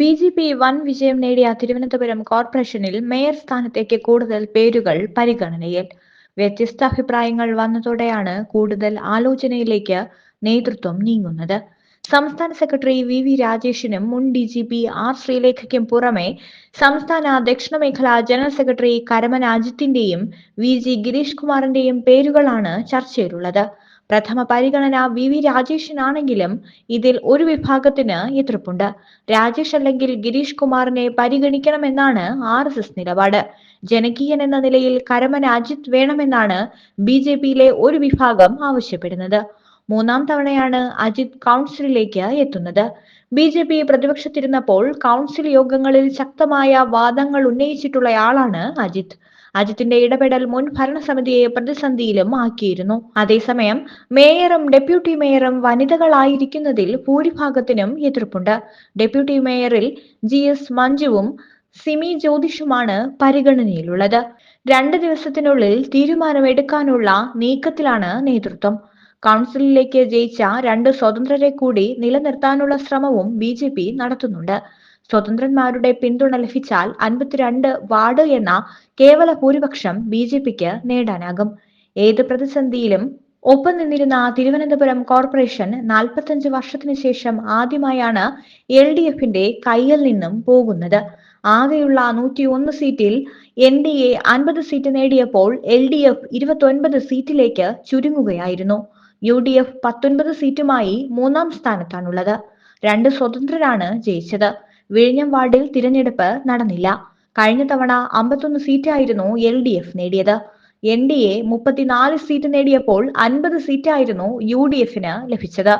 B J P വൻ വിജയം നേടിയ തിരുവനന്തപുരം കോർപ്പറേഷനിൽ മേയർ സ്ഥാനത്തേക്ക് കൂടുതൽ പേരുകൾ പരിഗണനയിൽ. വ്യത്യസ്ത അഭിപ്രായങ്ങൾ വന്നതോടെയാണ് കൂടുതൽ ആലോചനയിലേക്ക് നേതൃത്വം നീങ്ങുന്നത്. സംസ്ഥാന സെക്രട്ടറി വി വി രാജേഷിനും മുൻ ഡി ജി പി ആർ ശ്രീലേഖയ്ക്കും പുറമെ സംസ്ഥാന ദക്ഷിണ മേഖല ജനറൽ സെക്രട്ടറി കരമന അജിത്തിന്റെയും വി ജി ഗിരീഷ് കുമാറിന്റെയും പേരുകളാണ് ചർച്ചയിലുള്ളത്. പ്രഥമ പരിഗണന വി വി രാജേഷിനാണെങ്കിലും ഇതിൽ ഒരു വിഭാഗത്തിന് എതിർപ്പുണ്ട്. രാജേഷ് അല്ലെങ്കിൽ ഗിരീഷ് കുമാറിനെ പരിഗണിക്കണമെന്നാണ് ആർ എസ് എസ് നിലപാട്. ജനകീയൻ എന്ന നിലയിൽ കരമന അജിത് വേണമെന്നാണ് ബി ജെ പിയിലെ ഒരു വിഭാഗം ആവശ്യപ്പെടുന്നത്. മൂന്നാം തവണയാണ് അജിത് കൗൺസിലിലേക്ക് എത്തുന്നത്. ബി ജെ പി പ്രതിപക്ഷത്തിരുന്നപ്പോൾ കൗൺസിൽ യോഗങ്ങളിൽ ശക്തമായ വാദങ്ങൾ ഉന്നയിച്ചിട്ടുള്ളയാളാണ് അജിത്. അജിത്തിന്റെ ഇടപെടൽ മുൻ ഭരണസമിതിയെ പ്രതിസന്ധിയിലും ആക്കിയിരുന്നു. അതേസമയം മേയറും ഡെപ്യൂട്ടി മേയറും വനിതകളായിരിക്കുന്നതിൽ ഭൂരിഭാഗത്തിനും എതിർപ്പുണ്ട്. ഡെപ്യൂട്ടി മേയറിൽ ജി എസ് മഞ്ജുവും സിമി ജ്യോതിഷുമാണ് പരിഗണനയിലുള്ളത്. രണ്ട് ദിവസത്തിനുള്ളിൽ തീരുമാനമെടുക്കാനുള്ള നീക്കത്തിലാണ് നേതൃത്വം. കൗൺസിലിലേക്ക് ജയിച്ച രണ്ട് സ്വതന്ത്രരെ കൂടി നിലനിർത്താനുള്ള ശ്രമവും ബി നടത്തുന്നുണ്ട്. സ്വതന്ത്രന്മാരുടെ പിന്തുണ ലഭിച്ചാൽ അൻപത്തിരണ്ട് വാർഡ് എന്ന കേവല ഭൂരിപക്ഷം ബി ജെ പിക്ക് നേടാനാകും. ഏത് പ്രതിസന്ധിയിലും ഒപ്പം നിന്നിരുന്ന തിരുവനന്തപുരം കോർപ്പറേഷൻ നാൽപ്പത്തഞ്ച് വർഷത്തിനു ശേഷം ആദ്യമായാണ് എൽ ഡി എഫിന്റെ കയ്യിൽ നിന്നും പോകുന്നത്. ആകെയുള്ള നൂറ്റി ഒന്ന് സീറ്റിൽ എൻ ഡി എ അൻപത് സീറ്റ് നേടിയപ്പോൾ എൽ ഡി എഫ് ഇരുപത്തൊൻപത് സീറ്റിലേക്ക് ചുരുങ്ങുകയായിരുന്നു. യു ഡി എഫ് പത്തൊൻപത് സീറ്റുമായി മൂന്നാം സ്ഥാനത്താണുള്ളത്. രണ്ട് സ്വതന്ത്രരാണ് ജയിച്ചത്. വിഴിഞ്ഞം വാർഡിൽ തിരഞ്ഞെടുപ്പ് നടന്നില്ല. കഴിഞ്ഞ തവണ അമ്പത്തൊന്ന് സീറ്റായിരുന്നു എൽ ഡി എഫ് നേടിയത്. എൻ ഡി എ മുപ്പത്തിനാല് സീറ്റ് നേടിയപ്പോൾ അൻപത് സീറ്റായിരുന്നു യു ഡി എഫിന് ലഭിച്ചത്.